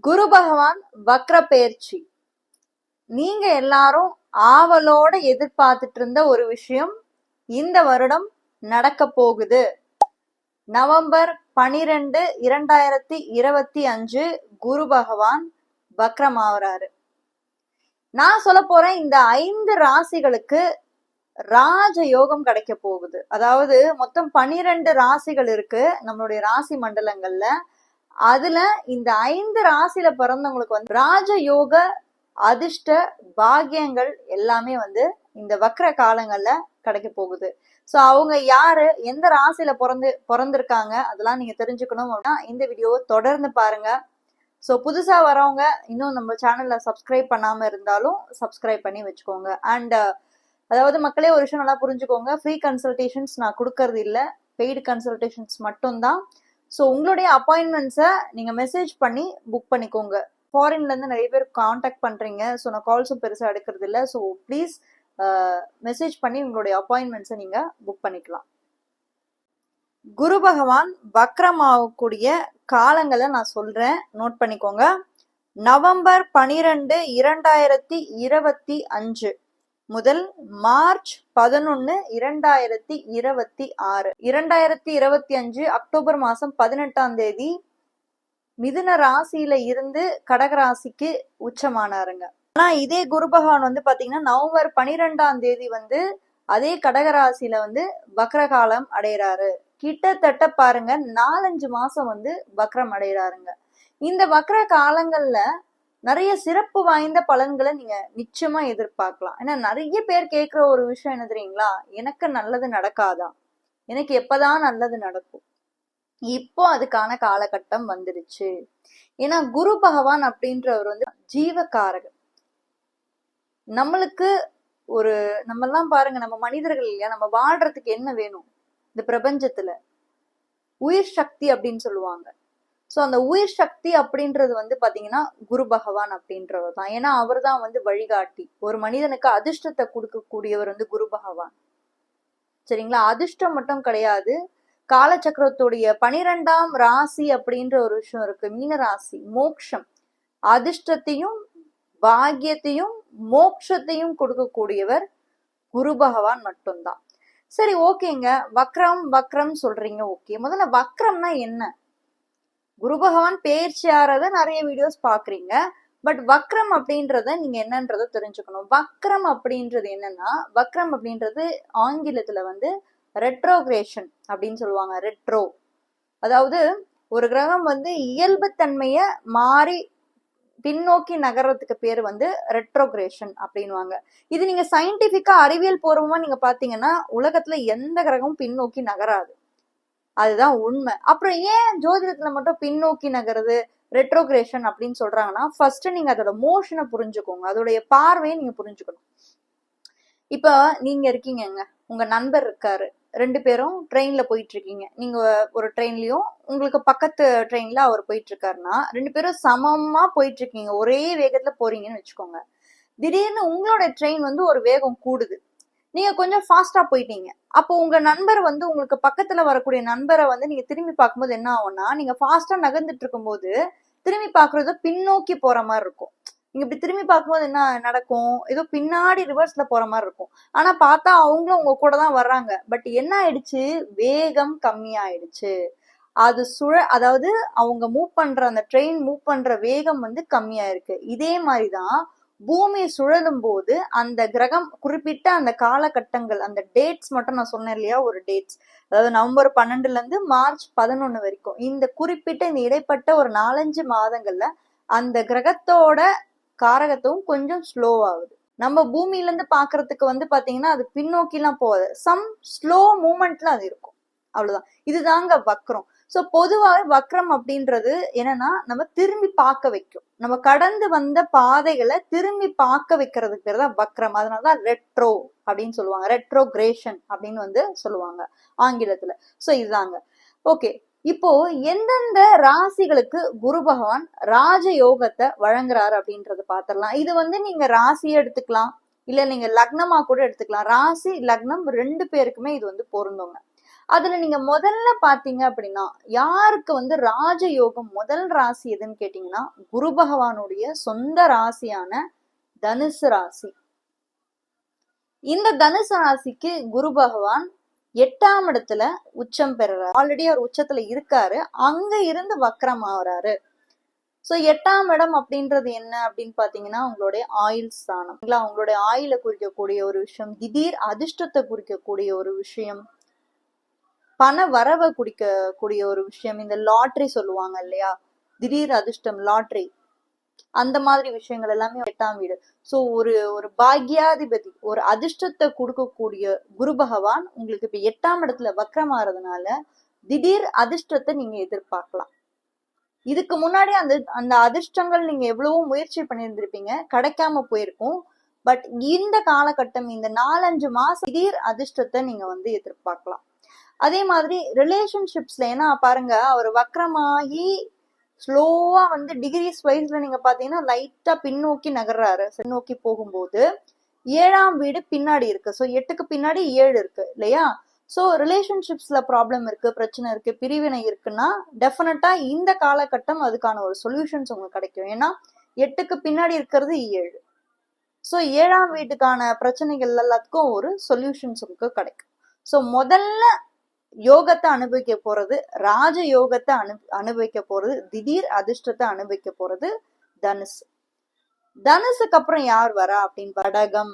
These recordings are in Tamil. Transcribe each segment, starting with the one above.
குரு பகவான் வக்ர பெயர்ச்சி நீங்க எல்லாரும் ஆவலோட எதிர்பார்த்துட்டு இருந்த ஒரு விஷயம் இந்த வருடம் நடக்க போகுது. நவம்பர் பனிரெண்டு இரண்டாயிரத்தி இருபத்தி அஞ்சு குரு பகவான் வக்ரம் ஆவறாரு. நான் சொல்ல போறேன் இந்த ஐந்து ராசிகளுக்கு ராஜ யோகம் கிடைக்க போகுது. அதாவது மொத்தம் பனிரெண்டு ராசிகள் இருக்கு நம்மளுடைய ராசி மண்டலங்கள்ல. அதுல இந்த ஐந்து ராசியில பிறந்தவங்களுக்கு வந்து ராஜ யோக அதிர்ஷ்ட பாகியங்கள் எல்லாமே வந்து இந்த வக்ர காலங்கள்ல கிடைக்க போகுது. ஸோ அவங்க யாரு எந்த ராசியில பிறந்து பிறந்திருக்காங்க அதெல்லாம் நீங்க தெரிஞ்சுக்கணும் அப்படின்னா இந்த வீடியோவை தொடர்ந்து பாருங்க. ஸோ புதுசா வரவங்க இன்னும் நம்ம சேனல்ல சப்ஸ்கிரைப் பண்ணாம இருந்தாலும் சப்ஸ்கிரைப் பண்ணி வச்சுக்கோங்க. அண்ட் அதாவது மக்களே ஒரு விஷயம் நல்லா புரிஞ்சுக்கோங்க. ஃப்ரீ கன்சல்டேஷன்ஸ் நான் கொடுக்கறது இல்ல. பெய்டு கன்சல்டேஷன்ஸ் மட்டும்தான். ஸோ உங்களுடைய அப்பாயின்மெண்ட்ஸை நீங்கள் மெசேஜ் பண்ணி புக் பண்ணிக்கோங்க. ஃபாரின்லேருந்து நிறைய பேர் காண்டாக்ட் பண்ணுறீங்க ஸோ நான் கால்ஸும் பெருசாக எடுக்கிறது இல்லை. ஸோ ப்ளீஸ் மெசேஜ் பண்ணி உங்களுடைய அப்பாயின்மெண்ட்ஸை நீங்கள் புக் பண்ணிக்கலாம். குரு பகவான் வக்ரம் ஆகக்கூடிய காலங்களை நான் சொல்கிறேன் நோட் பண்ணிக்கோங்க. நவம்பர் பனிரெண்டு இரண்டாயிரத்தி இருபத்தி அஞ்சு. முதல் மார்ச் பதினொன்னு இரண்டாயிரத்தி இருபத்தி ஆறு. இரண்டாயிரத்தி இருபத்தி அஞ்சு அக்டோபர் மாசம் பதினெட்டாம் தேதி மிதுன ராசியில இருந்து கடகராசிக்கு உச்சமானாருங்க. ஆனா இதே குரு பகவான் வந்து பாத்தீங்கன்னா நவம்பர் பனிரெண்டாம் தேதி வந்து அதே கடகராசியில வந்து வக்ரகாலம் அடைகிறாரு கிட்டத்தட்ட பாருங்க நாலஞ்சு மாசம் வந்து வக்ரம் அடைகிறாருங்க இந்த வக்ர காலங்கள்ல நிறைய சிறப்பு வாய்ந்த பலன்களை நீங்க நிச்சயமா எதிர்பார்க்கலாம். ஏன்னா நிறைய பேர் கேட்கிற ஒரு விஷயம் என்ன தெரியுங்களா? எனக்கு நல்லது நடக்காதா? எனக்கு எப்பதான் நல்லது நடக்கும்? இப்போ அதுக்கான காலகட்டம் வந்துருச்சு ஏன்னா குரு பகவான் அப்படின்றவர் வந்து ஜீவகாரகர் நம்மளுக்கு ஒரு நம்ம எல்லாம் பாருங்க நம்ம மனிதர்கள் இல்லையா? நம்ம வாழ்றதுக்கு என்ன வேணும்? இந்த பிரபஞ்சத்துல. உயிர் சக்தி அப்படின்னு சொல்லுவாங்க. ஸோ அந்த உயிர் சக்தி அப்படின்றது வந்து பார்த்தீங்கன்னா குரு பகவான் அப்படின்றவர் தான். ஏன்னா அவர் தான் வந்து வழிகாட்டி. ஒரு மனிதனுக்கு அதிர்ஷ்டத்தை கொடுக்கக்கூடியவர் வந்து குரு பகவான். சரிங்களா? அதிர்ஷ்டம் மட்டும் கிடையாது. காலச்சக்கரத்துடைய பனிரெண்டாம் ராசி அப்படின்ற ஒரு விஷயம் இருக்கு. மீன ராசி மோக்ஷம். அதிர்ஷ்டத்தையும் பாக்கியத்தையும் மோக்ஷத்தையும் கொடுக்கக்கூடியவர் குரு பகவான் மட்டும்தான். சரி ஓகேங்க. வக்ரம் வக்ரம் சொல்றீங்க. ஓகே. முதல்ல வக்ரம்னா என்ன? குரு பகவான் பேர்ச்சி ஆறத நிறைய வீடியோஸ் பாக்குறீங்க. பட் வக்ரம் அப்படின்றத நீங்க என்னன்றத தெரிஞ்சுக்கணும். வக்ரம் அப்படின்றது என்னன்னா வக்ரம் அப்படின்றது ஆங்கிலத்துல வந்து ரெட்ரோகிரேஷன் அப்படின்னு சொல்லுவாங்க. ரெட்ரோ அதாவது ஒரு கிரகம் வந்து இயல்புத்தன்மைய மாறி பின்னோக்கி நகர்றதுக்கு பேர் வந்து ரெட்ரோகிரேஷன் அப்படின்வாங்க இது நீங்க சயின்டிபிக்கா அறிவியல் பூர்வமா நீங்க பாத்தீங்கன்னா உலகத்துல எந்த கிரகமும் பின்னோக்கி நகராது. அதுதான் உண்மை. அப்புறம் ஏன் ஜோதிடத்துல மட்டும் பின்னோக்கி நகருது? ரெட்ரோகிரேஷன் அப்படின்னு சொல்றாங்கன்னா ஃபர்ஸ்ட் நீங்க அதோட மோஷனை புரிஞ்சுக்கோங்க. அதோடைய பார்வையை நீங்க புரிஞ்சுக்கணும். இப்போ நீங்க இருக்கீங்கங்க. உங்க நண்பர் இருக்காரு. ரெண்டு பேரும் ட்ரெயின்ல போயிட்டு இருக்கீங்க நீங்க ஒரு ட்ரெயின்லயும் உங்களுக்கு பக்கத்து ட்ரெயின்ல அவர் போயிட்டு இருக்காருன்னா ரெண்டு பேரும் சமமா போயிட்டு இருக்கீங்க ஒரே வேகத்துல போறீங்கன்னு வச்சுக்கோங்க. திடீர்னு உங்களோட ட்ரெயின் வந்து ஒரு வேகம் கூடுது. நீங்க கொஞ்சம் ஃபாஸ்டா போயிட்டீங்க. அப்போ உங்க நண்பர் வந்து உங்களுக்கு பக்கத்துல வரக்கூடிய நண்பரை வந்து நீங்க திரும்பி பார்க்கும்போது என்ன ஆகும்னா நீங்க ஃபாஸ்டா நகர்ந்துட்டு இருக்கும்போது திரும்பி பாக்குறது பின்னோக்கி போற மாதிரி இருக்கும். நீங்க இப்படி திரும்பி பார்க்கும்போது என்ன நடக்கும்? ஏதோ பின்னாடி ரிவர்ஸ்ல போற மாதிரி இருக்கும். ஆனா பார்த்தா அவங்களும் உங்க கூட தான் வர்றாங்க. பட் என்ன ஆயிடுச்சு? வேகம் கம்மியாயிடுச்சு. அது சுழ அதாவது அவங்க மூவ் பண்ற அந்த ட்ரெயின் மூவ் பண்ற வேகம் வந்து கம்மியாயிருக்கு. இதே மாதிரிதான் பூமி சுழலும் போது அந்த கிரகம் குறிப்பிட்ட அந்த காலகட்டங்கள் அந்த டேட்ஸ் மட்டும் நான் சொன்னேன் இல்லையா? ஒரு டேட்ஸ் அதாவது நவம்பர் பன்னெண்டுல இருந்து மார்ச் பதினொன்னு வரைக்கும். இந்த குறிப்பிட்ட இந்த இடைப்பட்ட ஒரு நாலஞ்சு மாதங்கள்ல அந்த கிரகத்தோட காரகத்தும் கொஞ்சம் ஸ்லோ ஆகுது. நம்ம பூமியில இருந்து பாக்குறதுக்கு வந்து பாத்தீங்கன்னா அது பின்னோக்கி எல்லாம் போகாது சம் ஸ்லோ மூமெண்ட்ல அது இருக்கும். அவ்வளவுதான். இதுதாங்க வக்ரம். சோ பொதுவாகவே வக்ரம் அப்படின்றது என்னன்னா நம்ம திரும்பி பார்க்க வைக்கும். நம்ம கடந்து வந்த பாதைகளை திரும்பி பார்க்க வைக்கிறதுக்கு பேர் தான் வக்ரம். அதனால தான் ரெட்ரோ அப்படின்னு சொல்லுவாங்க. ரெட்ரோகிரேஷன் அப்படின்னு வந்து சொல்லுவாங்க ஆங்கிலத்துல. சோ இதுதாங்க. ஓகே இப்போ எந்தெந்த ராசிகளுக்கு குரு பகவான் ராஜ யோகத்தை வழங்குறாரு அப்படின்றத பாத்திரலாம் இது வந்து நீங்க ராசியை எடுத்துக்கலாம். இல்ல நீங்க லக்னமா கூட எடுத்துக்கலாம். ராசி லக்னம் ரெண்டு பேருக்குமே இது வந்து பொருந்துங்க. அதுல நீங்க முதல்ல பாத்தீங்க அப்படின்னா யாருக்கு வந்து ராஜயோகம் முதல் ராசி எதுன்னு கேட்டீங்கன்னா குரு பகவானுடைய சொந்த ராசியான தனுசு ராசி. இந்த தனுசு ராசிக்கு குரு பகவான் எட்டாம் இடத்துல உச்சம் பெறுறாரு. ஆல்ரெடி அவர் உச்சத்துல இருக்காரு. அங்க இருந்து வக்ரம் ஆகுறாரு. சோ எட்டாம் இடம் அப்படின்றது என்ன அப்படின்னு பாத்தீங்கன்னா உங்களுடைய ஆயில் ஸ்தானம். உங்களுடைய ஆயில குறிக்கக்கூடிய ஒரு விஷயம் திடீர் அதிர்ஷ்டத்தை குறிக்கக்கூடிய ஒரு விஷயம். பண வரவை குடிக்கக்கூடிய ஒரு விஷயம் இந்த லாட்ரி சொல்லுவாங்க இல்லையா? திடீர் அதிர்ஷ்டம் லாட்ரி. அந்த மாதிரி விஷயங்கள் எல்லாமே எட்டாம் வீடு. சோ ஒரு ஒரு பாக்யாதிபதி ஒரு அதிர்ஷ்டத்தை கொடுக்கக்கூடிய குரு பகவான் உங்களுக்கு இப்ப எட்டாம் இடத்துல வக்கரமாறதுனால திடீர் அதிர்ஷ்டத்தை நீங்க எதிர்பார்க்கலாம். இதுக்கு முன்னாடி அந்த அந்த அதிர்ஷ்டங்கள் நீங்க எவ்வளவோ முயற்சி பண்ணியிருந்திருப்பீங்க கிடைக்காம போயிருக்கும். பட் இந்த காலகட்டம் இந்த நாலஞ்சு மாசம் திடீர் அதிர்ஷ்டத்தை நீங்க வந்து எதிர்பார்க்கலாம். அதே மாதிரி ரிலேஷன்ஷிப்ஸ்ல ஏன்னா பாருங்க அவர் வக்கரமாகி ஸ்லோவா வந்து டிகிரிஸ் வைஸ்ல நீங்க பாத்தீங்கன்னா லைட்டா பின்னோக்கி நகர்றாரு. பின்னோக்கி போகும்போது ஏழாம் வீடு பின்னாடி இருக்கு. ஸோ எட்டுக்கு பின்னாடி ஏழு இருக்கு இல்லையா? ஸோ ரிலேஷன்ஷிப்ஸ்ல ப்ராப்ளம் இருக்கு பிரச்சனை இருக்கு பிரிவினை இருக்குன்னா டெஃபினட்டா இந்த காலகட்டம் அதுக்கான ஒரு சொல்யூஷன்ஸ் உங்களுக்கு கிடைக்கும். ஏன்னா எட்டுக்கு பின்னாடி இருக்கிறது ஏழு. ஸோ ஏழாம் வீட்டுக்கான பிரச்சனைகள் எல்லாத்துக்கும் ஒரு சொல்யூஷன்ஸ் உங்களுக்கு கிடைக்கும். ஸோ முதல்ல யோகத்தை அனுபவிக்க போறது ராஜ யோகத்தை அனு அனுபவிக்க போறது திடீர் அதிர்ஷ்டத்தை அனுபவிக்க போறது தனுசு. தனுசுக்கு அப்புறம் யார் வரா அப்படின்னு கடகம்.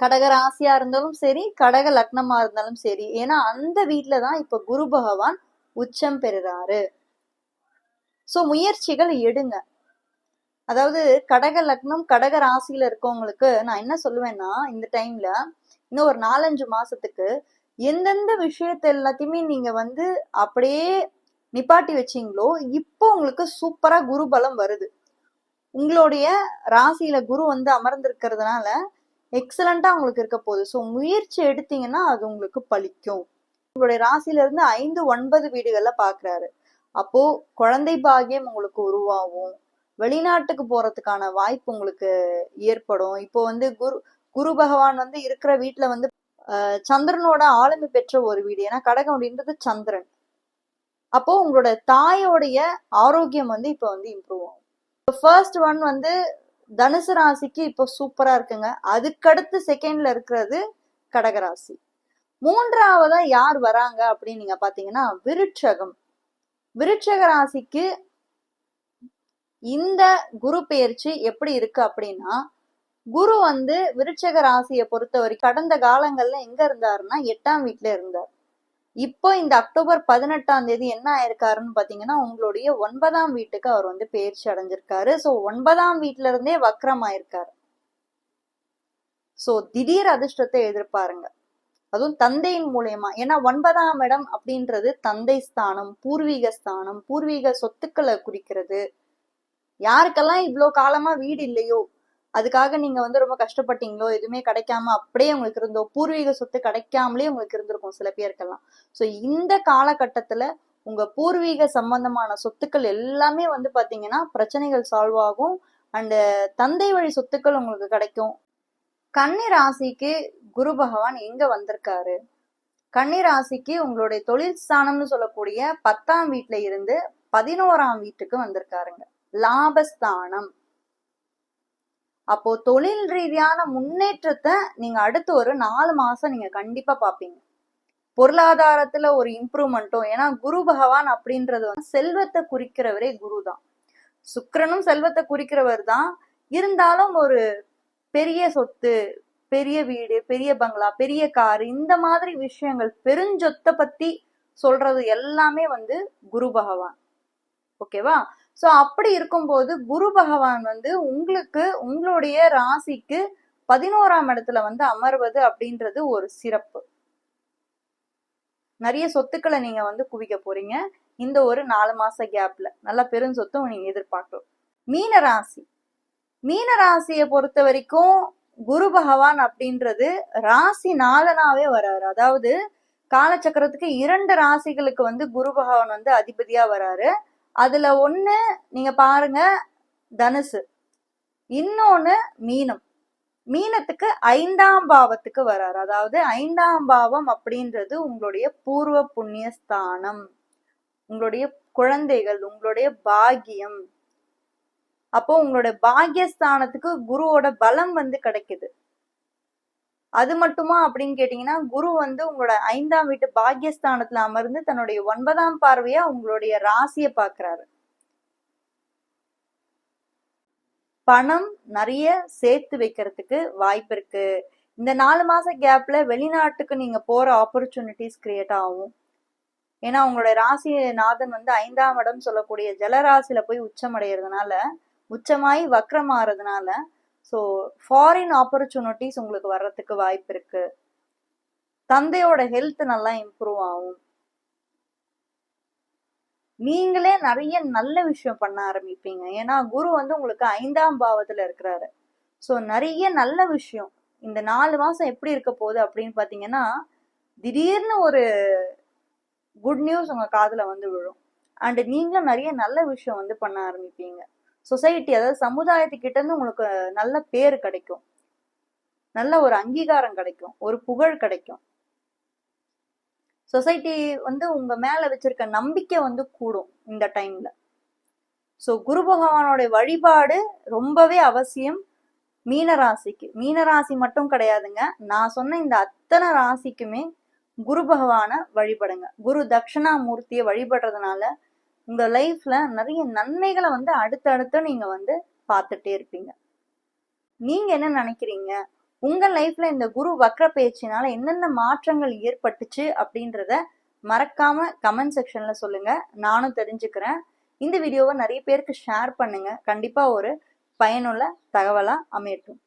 கடக ராசியா இருந்தாலும் சரி கடக லக்னமா இருந்தாலும் சரி. ஏன்னா அந்த வீட்டுல தான் இப்ப குரு பகவான் உச்சம் பெறுறாரு. சோ முயற்சிகள் எடுங்க. அதாவது கடக லக்னம் கடக ராசியில இருக்கவங்களுக்கு நான் என்ன சொல்லுவேன்னா இந்த டைம்ல இன்னும் ஒரு நாலஞ்சு மாசத்துக்கு எந்தெந்த விஷயத்த எல்லாத்தையுமே நீங்க வந்து அப்படியே நிப்பாட்டி வச்சீங்களோ இப்போ உங்களுக்கு சூப்பரா குரு பலம் வருது. உங்களுடைய ராசியில குரு வந்து அமர்ந்திருக்கிறதுனால எக்ஸலண்டா உங்களுக்கு இருக்க போகுது. ஸோ முயற்சி எடுத்தீங்கன்னா அது உங்களுக்கு பலிக்கும். உங்களுடைய ராசியில இருந்து ஐந்து ஒன்பது வீடுகள்ல பாக்குறாரு. அப்போ குழந்தை பாகியம் உங்களுக்கு உருவாகும். வெளிநாட்டுக்கு போறதுக்கான வாய்ப்பு உங்களுக்கு ஏற்படும். இப்போ வந்து குரு குரு பகவான் வந்து இருக்கிற வீட்டுல வந்து சந்திரனோட ஆளுமை பெற்ற ஒரு வீடு. ஏன்னா கடகம் அப்படின்றது சந்திரன். அப்போ உங்களோட தாயோடைய ஆரோக்கியம் வந்து இப்போ வந்து இம்ப்ரூவ் ஆகும். ஃபர்ஸ்ட் ஒன் வந்து தனுசு ராசிக்கு இப்போ சூப்பரா இருக்குங்க. அதுக்கடுத்து செகண்ட்ல இருக்கிறது கடகராசி மூன்றாவதா யார் வராங்க அப்படின்னு நீங்க பாத்தீங்கன்னா விருட்சகம். விருட்சக ராசிக்கு இந்த குரு பெயர்ச்சி எப்படி இருக்கு அப்படின்னா குரு வந்து விருட்சக ராசியை பொறுத்தவரை கடந்த காலங்கள்ல எங்க இருந்தாருன்னா எட்டாம் வீட்டுல இருந்தார். இப்போ இந்த அக்டோபர் பதினெட்டாம் தேதி என்ன ஆயிருக்காருன்னு பாத்தீங்கன்னா உங்களுடைய ஒன்பதாம் வீட்டுக்கு அவர் வந்து பயிற்சி அடைஞ்சிருக்காரு. சோ ஒன்பதாம் வீட்ல இருந்தே வக்ரம் ஆயிருக்காரு. சோ திடீர் அதிர்ஷ்டத்தை எதிர்பாருங்க. அதுவும் தந்தையின் மூலயமா. ஏன்னா ஒன்பதாம் இடம் அப்படின்றது தந்தை ஸ்தானம் பூர்வீக ஸ்தானம் பூர்வீக சொத்துக்களை குறிக்கிறது. யாருக்கெல்லாம் இவ்வளோ காலமா வீடு இல்லையோ அதுக்காக நீங்க வந்து ரொம்ப கஷ்டப்பட்டீங்களோ எதுவுமே கிடைக்காம அப்படியே உங்களுக்கு இருந்தோ பூர்வீக சொத்து கிடைக்காமலே உங்களுக்கு இருந்திருக்கும் சில பேருக்கெல்லாம். ஸோ இந்த காலகட்டத்துல உங்க பூர்வீக சம்பந்தமான சொத்துக்கள் எல்லாமே வந்து பாத்தீங்கன்னா பிரச்சனைகள் சால்வ் ஆகும். அண்ட் தந்தை வழி சொத்துக்கள் உங்களுக்கு கிடைக்கும். கன்னி ராசிக்கு குரு பகவான் எங்க வந்திருக்காரு? கன்னி ராசிக்கு உங்களுடைய தொழில் ஸ்தானம்னு சொல்லக்கூடிய பத்தாம் வீட்டுல இருந்து பதினோராம் வீட்டுக்கு வந்திருக்காருங்க. லாபஸ்தானம். அப்போ தொழில் ரீதியான முன்னேற்றத்தை நீங்க அடுத்து ஒரு நாலு மாசம் நீங்க கண்டிப்பா பாப்பீங்க. பொருளாதாரத்துல ஒரு இம்ப்ரூவ்மெண்ட்டும் ஏன்னா குரு பகவான் அப்படின்றது வந்து செல்வத்தை குறிக்கிறவரே குரு தான் சுக்கரனும் செல்வத்தை குறிக்கிறவர் தான் இருந்தாலும் ஒரு பெரிய சொத்து பெரிய வீடு பெரிய பங்களா பெரிய கார் இந்த மாதிரி விஷயங்கள் பெருஞ்சொத்தை பத்தி சொல்றது எல்லாமே வந்து குரு பகவான். ஓகேவா? ஸோ அப்படி இருக்கும்போது குரு பகவான் வந்து உங்களுக்கு உங்களுடைய ராசிக்கு பதினோராம் இடத்துல வந்து அமர்வது அப்படின்றது ஒரு சிறப்பு. நிறைய சொத்துக்களை நீங்க வந்து குவிக்க போறீங்க. இந்த ஒரு நாலு மாச கேப்ல நல்ல பெருஞ்சொத்தும் நீங்க எதிர்பார்க்கலாம். மீன ராசி. மீன ராசியை பொறுத்த வரைக்கும் குரு பகவான் அப்படின்றது ராசி நாலனாவே வராரு. அதாவது காலச்சக்கரத்துக்கு இரண்டு ராசிகளுக்கு வந்து குரு பகவான் வந்து அதிபதியா வராரு. அதுல ஒண்ணு நீங்க பாருங்க தனுசு. இன்னொன்னு மீனம். மீனத்துக்கு ஐந்தாம் பாவத்துக்கு வராரு. அதாவது ஐந்தாம் பாவம் அப்படின்றது உங்களுடைய பூர்வ புண்ணிய ஸ்தானம் உங்களுடைய குழந்தைகள் உங்களுடைய பாகியம் அப்போ உங்களுடைய பாகியஸ்தானத்துக்கு குருவோட பலம் வந்து கிடைக்குது. அது மட்டுமா அப்படின்னு கேட்டீங்கன்னா குரு வந்து உங்களோட ஐந்தாம் வீட்டு பாக்கியஸ்தானத்துல அமர்ந்து தன்னுடைய ஒன்பதாம் பார்வையா உங்களுடைய ராசியை பாக்குறாரு. பணம் நிறைய சேர்த்து வைக்கிறதுக்கு வாய்ப்பு இருக்கு. இந்த நாலு மாச கேப்ல வெளிநாட்டுக்கு நீங்க போற ஆப்பர்ச்சுனிட்டிஸ் கிரியேட் ஆகும். ஏன்னா உங்களுடைய ராசி நாதன் வந்து ஐந்தாம் இடம் சொல்லக்கூடிய ஜலராசியில போய் உச்சமடைகிறதுனால உச்சமாயி வக்ரமாறதுனால ஸோ ஃபாரின் ஆப்பர்ச்சுனிட்டிஸ் உங்களுக்கு வர்றதுக்கு வாய்ப்பு இருக்கு. தந்தையோட ஹெல்த் நல்லா இம்ப்ரூவ் ஆகும். நீங்களே நிறைய நல்ல விஷயம் பண்ண ஆரம்பிப்பீங்க. ஏன்னா குரு வந்து உங்களுக்கு ஐந்தாம் பாவத்துல இருக்கிறாரு. ஸோ நிறைய நல்ல விஷயம். இந்த நாலு மாசம் எப்படி இருக்க போகுது அப்படின்னு பாத்தீங்கன்னா திடீர்னு ஒரு குட் நியூஸ் உங்க காதுல வந்து விழும். அண்ட் நீங்களும் நிறைய நல்ல விஷயம் வந்து பண்ண ஆரம்பிப்பீங்க. சொசைட்டி அதாவது சமுதாயத்துக்கிட்ட இருந்து உங்களுக்கு நல்ல பேர் கிடைக்கும். நல்ல ஒரு அங்கீகாரம் கிடைக்கும். ஒரு புகழ் கிடைக்கும். சொசைட்டி வந்து உங்க மேல வச்சிருக்க நம்பிக்கை வந்து கூடும் இந்த டைம்ல. ஸோ குரு பகவானோட வழிபாடு ரொம்பவே அவசியம். மீனராசிக்கு மீனராசி மட்டும் கிடையாதுங்க. நான் சொன்ன இந்த அத்தனை ராசிக்குமே குரு பகவானை வழிபடுங்க. குரு தட்சிணாமூர்த்தியை வழிபடுறதுனால உங்க லைஃப்ல நிறைய நன்மைகளை வந்து அடுத்தடுத்து நீங்க வந்து பார்த்துட்டே இருப்பீங்க. நீங்க என்ன நினைக்கிறீங்க? உங்க லைஃப்ல இந்த குரு வக்ர பேச்சினால என்னென்ன மாற்றங்கள் ஏற்பட்டுச்சு அப்படின்றத மறக்காம கமெண்ட் செக்ஷன்ல சொல்லுங்க. நானும் தெரிஞ்சுக்கிறேன். இந்த வீடியோவை நிறைய பேருக்கு ஷேர் பண்ணுங்க. கண்டிப்பா ஒரு பயனுள்ள தகவலா அமையட்டும்.